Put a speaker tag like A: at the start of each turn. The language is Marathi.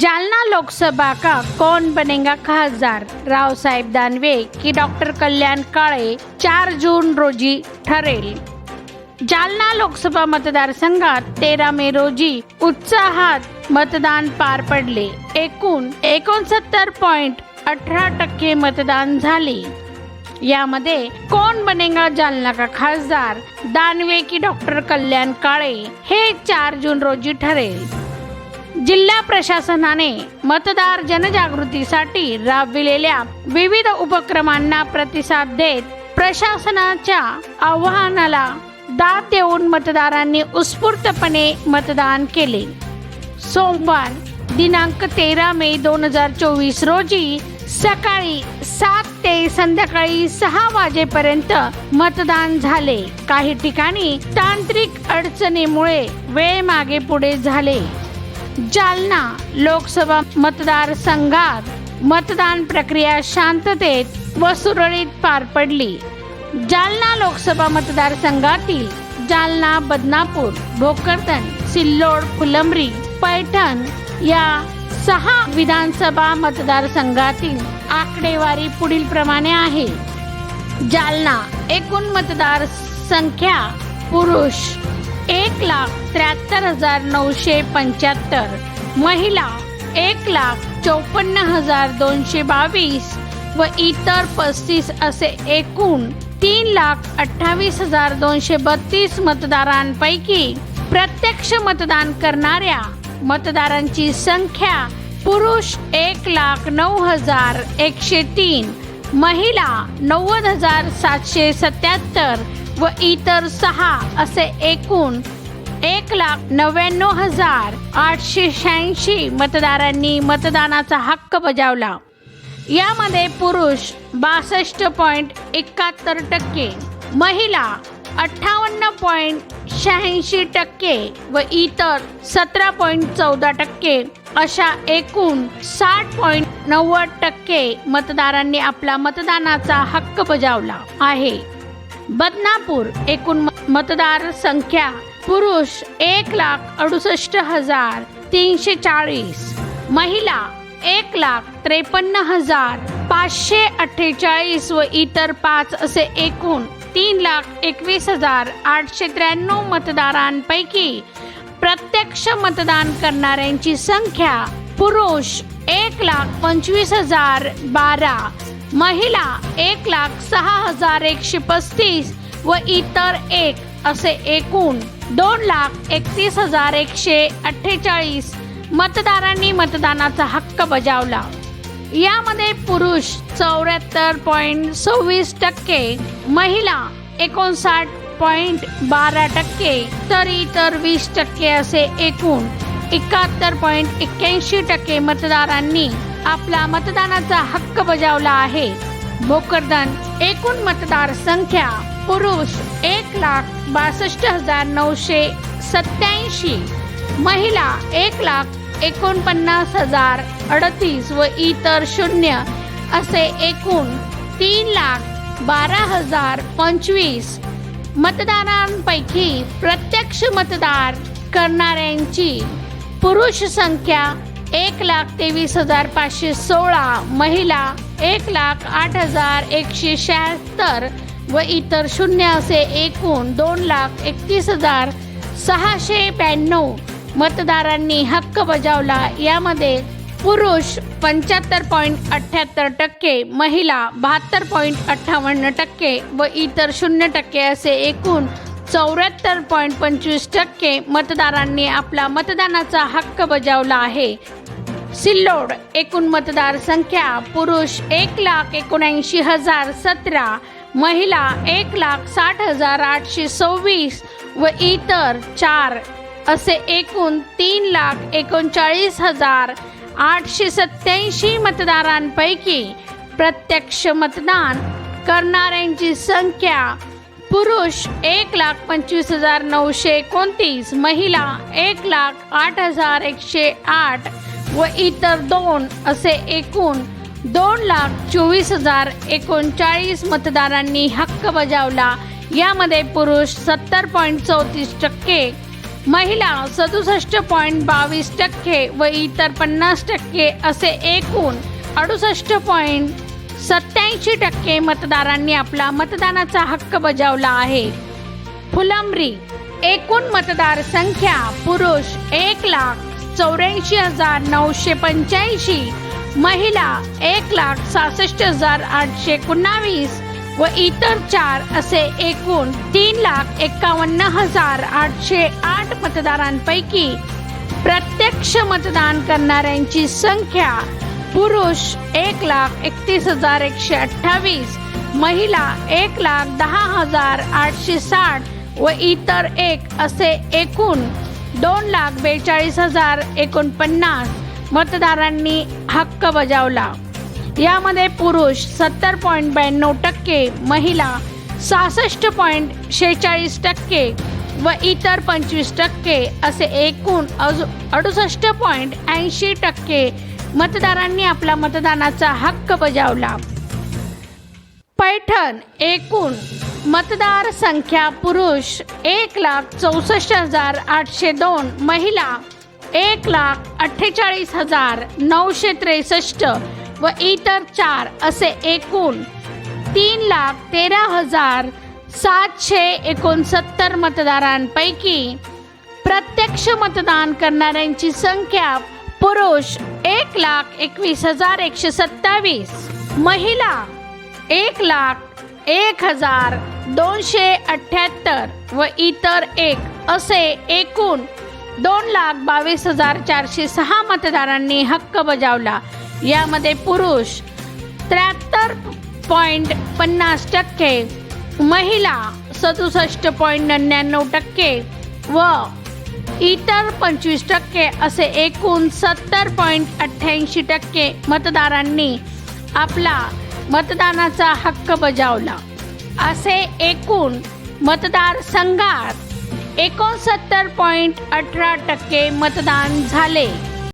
A: जालना लोकसभा का कौन बनेगा खासदार? रावसाहेब दानवे की डॉक्टर कल्याण काळे चार जून रोजी ठरेल. जालना लोकसभा मतदारसंघात तेरा मे रोजी उत्साहात मतदान पार पडले. एकूण एकोणसत्तर पॉइंट अठरा टक्के मतदान झाले. यामध्ये कोण बनेगा जालना का खासदार? दानवे की डॉक्टर कल्याण काळे हे चार जून रोजी ठरेल. जिल्हा प्रशासनाने मतदार जनजागृतीसाठी राबविलेल्या विविध उपक्रमांना प्रतिसाद देत प्रशासनाच्या आव्हानाला दाद देऊन मतदारांनी उत्स्फूर्तपणे मतदान केले. सोमवार दिनांक तेरा मे दोन हजार चोवीस रोजी सकाळी सात ते संध्याकाळी सहा वाजेपर्यंत मतदान झाले. काही ठिकाणी तांत्रिक अडचणीमुळे वेळ मागे पुढे झाले. जालना लोकसभा मतदारसंघात मतदान प्रक्रिया शांततेत व सुरळीत पार पडली. जालना लोकसभा मतदारसंघातील जालना बदनापूर भोकरदन सिल्लोड फुलंब्री पैठण या सहा विधानसभा मतदारसंघातील आकडेवारी पुढील प्रमाणे आहे. जालना एकूण मतदार संख्या पुरुष एक लाख त्र्याहत्तर हजार नऊशे पंच्याहत्तर. महिला एक लाख चौपन्न हजार दोनशे बावीस. व इतर पस्तीस असे एकूण तीन लाख अठ्ठावीस हजार दोनशे बत्तीस मतदारांपैकी प्रत्यक्ष मतदान करणाऱ्या मतदारांची संख्या पुरुष एक लाख नऊ हजार एकशे तीन. महिला नव्वद हजार सातशे सत्याहत्तर. व इतर सहा असे एकूण एक लाख नव्याण्णव हजार आठशे शहाऐंशी मतदारांनी मतदानाचा हक्क बजावला. यामध्ये पुरुष बासष्ट पॉईंट एकाहत्तर टक्के महिला अठ्ठावन्न पॉईंट शहाऐंशी टक्के व इतर सतरा पॉईंट चौदा टक्के अशा एकूण साठ पॉईंट नव्वद टक्के मतदारांनी आपला मतदानाचा हक्क बजावला आहे. बदनापूर एकूण मतदार संख्या पुरुष एक लाख अडुसष्ट हजार तीनशे चाळीस. महिला एक लाख त्रेपन्न हजार पाचशे अठ्ठेचाळीस व इतर पाच असे एकूण तीन लाख एकवीस हजार आठशे त्र्याण्णव मतदारांपैकी प्रत्यक्ष मतदान करणाऱ्यांची संख्या पुरुष एक लाख पंचवीस हजार बारा. महिला एक लाख सहा हजार एकशे पस्तीस व इतर एक असे एकूण दोन लाख एकतीस हजार एकशे अठ्ठेचाळीस मतदारांनी मतदानाचा हक्क बजावला. यामध्ये पुरुष चौऱ्याहत्तर पॉईंट सव्वीस टक्के महिला एकोणसाठ पॉईंट बारा टक्के तर इतर वीस टक्के असे एकूण एकाहत्तर पॉईंट एक्क्याऐंशी टक्के मतदारांनी आपला मतदानाचा हक्क बजावला आहे. भोकरदन एकूण मतदार संख्या पुरुष एक लाख बासष्ट हजार नऊशे सत्याऐंशी महिला एक लाख एकोणपन्नास हजार अडतीस व इतर शून्य असे एकूण तीन लाख बारा हजार पंचवीस. मतदारांपैकी प्रत्यक्ष मतदार करणाऱ्यांची पुरुष संख्या एक लाख तेवीस हजार पाचशे सोळा महिला एक लाख आठ हजार एकशे शहात्तर व इतर शून्य असे एकूण दोन लाख एकतीस हजार सहाशे ब्याण्णव मतदारांनी हक्क बजावला. यामध्ये पुरुष पंच्याहत्तर पॉईंट अठ्ठ्याहत्तर टक्के महिला बहात्तर पॉईंट अठ्ठावन्न टक्के व इतर शून्य टक्के असे एकूण चौऱ्याहत्तर पॉईंट पंचवीस टक्के मतदारांनी आपला मतदानाचा हक्क बजावला आहे. सिल्लोड एकूण मतदार संख्या पुरुष एक लाख एकोणऐंशी हजार सतरा महिला एक लाख साठ हजार आठशे सव्वीस व इतर चार असे एकूण तीन लाख एकोणचाळीस हजार आठशे सत्याऐंशी मतदारांपैकी प्रत्यक्ष मतदान करणाऱ्यांची संख्या पुरुष एक लाख पंचवीस हजार नऊशे एकोणतीस महिला एक लाख आठ हजार एकशे आठ व इतर दोन असे एकूण दोन लाख चोवीस हजार एकोणचाळीस मतदारांनी हक्क बजावला. यामध्ये पुरुष सत्तर पॉईंट चौतीस टक्के महिला सदुसष्ट पॉईंट बावीस टक्के व इतर पन्नास टक्के असे एकूण अडुसष्ट पॉईंट सत्याऐंशी टक्के मतदारांनी आपला मतदानाचा हक्क बजावला आहे. फुलंब्री एकूण मतदार संख्या पुरुष एक लाख चौऱ्याऐंशी हजार नऊशे पंच्याऐंशी महिला एक लाख सहासष्ट हजार आठशे एकोणावीस व इतर चार असे एकूण तीन लाख एकावन्न हजार आठशे आठ मतदारांपैकी प्रत्यक्ष मतदान करणाऱ्यांची संख्या पुरुष एक लाख एकतीस हजार एकशे अठ्ठावीस महिला एक लाख दहा हजार आठशे साठ व इतर एक असे एकूण दोन लाख बेचाळीस हजार एकोणपन्नास मतदारांनी हक्क बजावला. यामध्ये पुरुष सत्तर पॉईंट ब्याण्णव टक्के महिला सहासष्ट पॉईंट शेहेचाळीस टक्के व इतर पंचवीस टक्के असे एकूण अजू अडुसष्ट पॉईंट ऐंशी टक्के मतदारांनी आपला मतदानाचा हक्क बजावला. पैठण एकूण मतदार संख्या पुरुष एक लाख चौसष्ट हजार आठशे दोन महिला एक लाख अठ्ठेचाळीस हजार नऊशे त्रेसष्ट व इतर चार असे एकूण तीन लाख तेरा हजार सातशे एकोणसत्तर मतदारांपैकी प्रत्यक्ष मतदान करणाऱ्यांची संख्या पुरुष एक लाख एकवीस हजार एकशे सत्तावीस महिला एक लाख एक हजार दोनशे अठ्ठ्याहत्तर व इतर एक असे एकूण दोन लाख बावीस हजार चारशे सहा मतदारांनी हक्क बजावला. यामध्ये पुरुष त्र्याहत्तर पॉईंट पन्नास टक्के महिला सदुसष्ट पॉईंट नव्याण्णव टक्के व इतर पंचवीस टक्के असे एकूण सत्तर पॉईंट अठ्ठ्याऐंशी टक्के मतदारांनी आपला मतदानाचा हक्क बजावला. असे एकूण मतदारसंघात एकोणसत्तर पॉईंट अठरा टक्के मतदान झाले.